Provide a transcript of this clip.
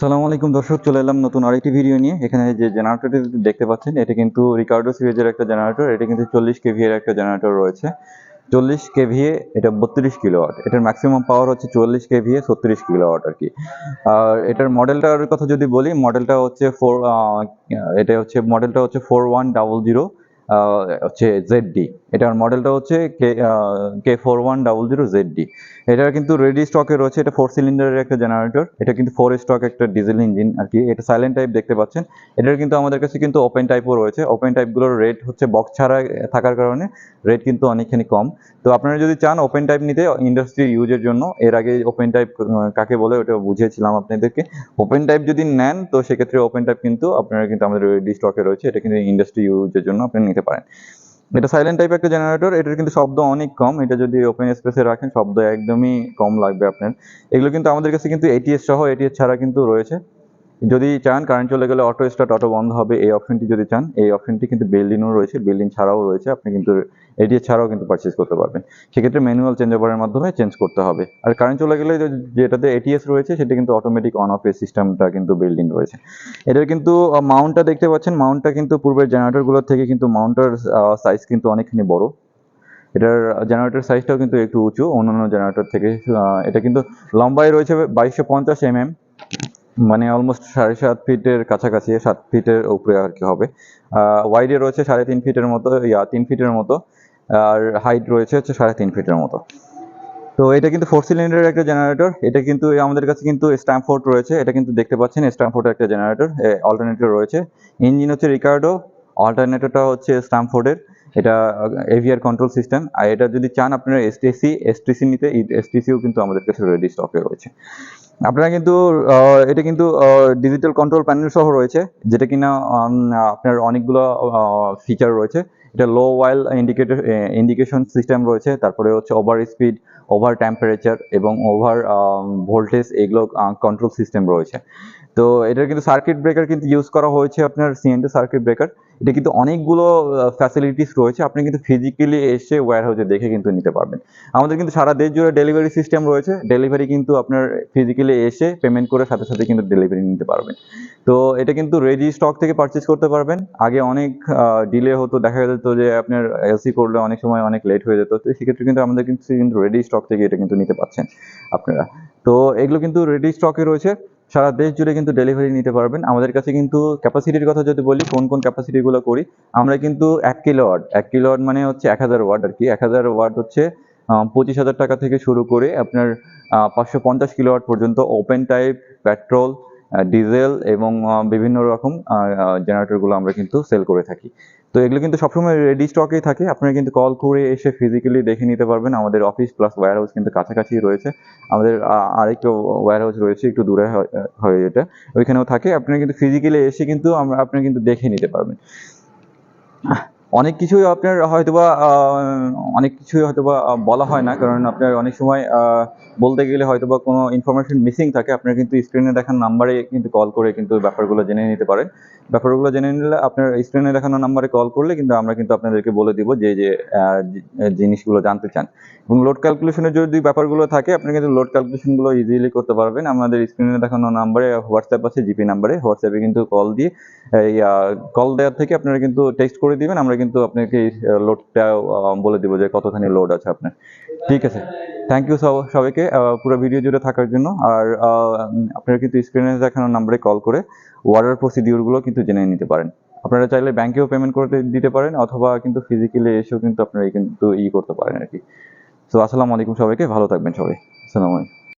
সালামু আলাইকুম দর্শক, চলে এলাম নতুন আরেকটি ভিডিও নিয়ে। এখানে যে জেনারেটরটি দেখতে পাচ্ছেন, এটা কিন্তু রিকার্ডো সিরিজের একটা জেনারেটর এটা কিন্তু চল্লিশ কেভি এর একটা জেনারেটর রয়েছে। চল্লিশ কেভিএ এটা বত্রিশ কিলোওয়াট এটার ম্যাক্সিমাম পাওয়ার হচ্ছে চল্লিশ কেভিএ ছত্রিশ কিলোওয়াট আর কি। আর এটার মডেলটার কথা যদি বলি মডেলটা হচ্ছে ফোর এটা হচ্ছে মডেলটা হচ্ছে ফোর ওয়ান ডাবল জিরো হচ্ছে জেড ডি এটার মডেলটা হচ্ছে K K four one double zero Z D এটা কিন্তু রেডি স্টকে রয়েছে, এটা ফোর সিলিন্ডারের একটা জেনারেটর এটা কিন্তু ফোর স্টক একটা ডিজেল ইঞ্জিন আর কি এটা সাইলেন্ট টাইপ দেখতে পাচ্ছেন। এটার কিন্তু আমাদের কাছে কিন্তু ওপেন টাইপও রয়েছে। ওপেন টাইপগুলোর রেট হচ্ছে বক্স ছাড়া থাকার কারণে রেট কিন্তু অনেকখানি কম। তো আপনারা যদি চান ওপেন টাইপ নিতে ইন্ডাস্ট্রি ইউজের জন্য, এর আগে ওপেন টাইপ কাকে বলে ওটা বুঝিয়েছিলাম আপনাদেরকে। ওপেন টাইপ যদি নেন, তো সেক্ষেত্রে ওপেন টাইপ কিন্তু আপনারা কিন্তু আমাদের রেডি স্টকে রয়েছে। এটা কিন্তু ইন্ডাস্ট্রি ইউজের জন্য আপনি নিতে পারেন। এটা সাইলেন্ট টাইপ একটা জেনারেটর এটার কিন্তু শব্দ অনেক কম। এটা যদি ওপেন স্পেসে রাখেন, শব্দ একদমই কম লাগবে আপনার। এগুলো কিন্তু আমাদের কাছে কিন্তু এটিএস সহ এটিএস ছাড়া কিন্তু রয়েছে। যদি চান কারেন্ট চলে গেলে অটো স্টার্ট অটো বন্ধ হবে, এই অপশনটি যদি চান, এই অপশনটি কিন্তু বিল্ডিংও রয়েছে বিল্ডিং ছাড়াও রয়েছে, আপনি কিন্তু এটিএস ছাড়াও কিন্তু পারচেজ করতে পারবেন। সেক্ষেত্রে ম্যানুয়াল চেঞ্জ ওভারের মাধ্যমে চেঞ্জ করতে হবে। আর কারেন্ট চলে গেলে যেটাতে এটিএস রয়েছে, সেটা কিন্তু অটোমেটিক অন অফ এর সিস্টেমটা কিন্তু বিল্ডিং রয়েছে। এটার কিন্তু মাউন্টটা দেখতে পাচ্ছেন মাউন্টটা কিন্তু পূর্বের জেনারেটরগুলোর থেকে কিন্তু মাউন্টার সাইজ কিন্তু অনেকখানি বড়। এটার জেনারেটর সাইজটাও কিন্তু একটু উঁচু, অন্যান্য জেনারেটর থেকে এটা কিন্তু লম্বায় রয়েছে বাইশশো পঞ্চাশ এমএম। মানে অলমোস্ট সাড়ে সাত ফিটের কাছাকাছি, সাত ফিটের উপরে আর কি হবে। ওয়াইডে রয়েছে সাড়ে তিন ফিটের মতো, ইয়া, তিন ফিটের মতো, আর হাইট রয়েছে হচ্ছে সাড়ে তিন ফিটের মতো। তো এটা কিন্তু ফোর সিলিন্ডারের একটা জেনারেটর এটা কিন্তু আমাদের কাছে কিন্তু স্ট্যাম্পফোর্ড রয়েছে, এটা কিন্তু দেখতে পাচ্ছেন স্ট্যাম্পফোর্ডের একটা জেনারেটর অল্টারনেটর রয়েছে। ইঞ্জিন হচ্ছে রিকার্ডো অল্টারনেটরটা হচ্ছে স্ট্যাম্পফোর্ডের এটা এভিআর কন্ট্রোল সিস্টেম আর এটা যদি চান আপনারা এসটিসি এসটিসি নিতে এসটিসিও কিন্তু আমাদের কাছে রেডি স্টকে রয়েছে। আপনারা কিন্তু এটা কিন্তু ডিজিটাল কন্ট্রোল প্যানেল সহ রয়েছে, যেটা কিনা আপনার অনেকগুলো ফিচার রয়েছে। এটা low oil indicator indication system রয়েছে, তারপরে হচ্ছে ওভার স্পিড ওভার টেম্পারেচার এবং ওভার ভোল্টেজ এগুলো কন্ট্রোল সিস্টেম রয়েছে। তো এটার কিন্তু সার্কিট ব্রেকার কিন্তু ইউজ করা হয়েছে আপনার সিএনটি সার্কিট ব্রেকার এটা কিন্তু অনেকগুলো ফ্যাসিলিটিস রয়েছে। আপনি কিন্তু ফিজিক্যালি এসে হাউসে দেখে কিন্তু নিতে পারবেন। আমাদের কিন্তু সারা দেশ জুড়ে ডেলিভারি সিস্টেম রয়েছে। ডেলিভারি কিন্তু আপনার ফিজিক্যালি এসে পেমেন্ট করে সাথে সাথে কিন্তু ডেলিভারি নিতে পারবেন। তো এটা কিন্তু রেডি স্টক থেকে পারচেজ করতে পারবেন। আগে অনেক ডিলে হতো। দেখা যেত যে আপনার এলসি করলে অনেক সময় অনেক লেট হয়ে যেত। তো সেক্ষেত্রে কিন্তু আমাদের কিন্তু রেডি স্টক থেকে এটা কিন্তু নিতে পারছেন আপনারা। তো এগুলো কিন্তু রেডি স্টকে রয়েছে। সারা দেশ জুড়ে কিন্তু ডেলিভারি নিতে পারবেন। আমাদের কাছে কিন্তু ক্যাপাসিটির কথা যদি বলি, কোন কোন ক্যাপাসিটিগুলো করি, আমরা কিন্তু এক কিলো ওয়ার্ড এক কিলো ওয়ার্ড মানে হচ্ছে এক হাজার ওয়ার্ড আর কি। এক হাজার ওয়ার্ড হচ্ছে পঁচিশ হাজার টাকা থেকে শুরু করে আপনার পাঁচশো পঞ্চাশ কিলো ওয়াট পর্যন্ত ওপেন টাইপ পেট্রোল ডিজেল এবং বিভিন্ন রকম জেনারেটরগুলো আমরা কিন্তু সেল করে থাকি। তো এগুলো কিন্তু সবসময় রেডি স্টকেই থাকে। আপনারা কিন্তু কল করে এসে ফিজিক্যালি দেখে নিতে পারবেন। আমাদের অফিস প্লাস ওয়্যার হাউস কিন্তু কাছাকাছি রয়েছে। আমাদের আরেকটা ওয়্যার হাউস রয়েছে, একটু দূরে হয়- এটা। ওইখানেও থাকে। আপনারা কিন্তু ফিজিক্যালি এসে কিন্তু আমরা, আপনারা কিন্তু দেখে নিতে পারবেন। অনেক কিছুই আপনার হয়তোবা অনেক কিছুই হয়তোবা বলা হয় না, কারণ আপনার অনেক সময় বলতে গেলে হয়তোবা কোনো ইনফরমেশন মিসিং থাকে। আপনারা কিন্তু স্ক্রিনে দেখার নাম্বারে কিন্তু কল করে কিন্তু ব্যাপারগুলো জেনে নিতে পারেন। ব্যাপারগুলো জেনে নিলে আপনার স্ক্রিনে দেখানো নাম্বারে কল করলে কিন্তু আমরা কিন্তু আপনাদেরকে বলে দিব যে যে জিনিসগুলো জানতে চান। এবং লোড ক্যালকুলেশনের যদি ব্যাপারগুলো থাকে, আপনি কিন্তু লোড ক্যালকুলেশনগুলো ইজিলি করতে পারবেন। আমাদের স্ক্রিনে দেখানো নাম্বারে হোয়াটসঅ্যাপ আছে জিপি নাম্বারে হোয়াটসঅ্যাপে কিন্তু কল দিয়ে, এই কল দেওয়ার থেকে আপনারা কিন্তু টেক্সট করে দিবেন। আমরা কিন্তু আপনাকে লোডটা বলে দিব যে কতখানি লোড আছে আপনার। ঠিক আছে। থ্যাংক ইউ সবাইকে। পুরো ভিডিও জুড়ে থাকার জন্য। আর আপনারা কিন্তু স্ক্রিনে দেখানো নাম্বারে কল করে ওয়ার্ডার প্রসিডিউরগুলো কিন্তু জেনে নিতে পারেন। আপনারা চাইলে ব্যাংকেও পেমেন্ট করতে দিতে পারেন, অথবা কিন্তু ফিজিক্যালি এসেও কিন্তু আপনারা কিন্তু ই করতে পারেন আর কি। তো আসসালামু আলাইকুম সবাইকে। ভালো থাকবেন সবাই। আসসালামু আলাইকুম।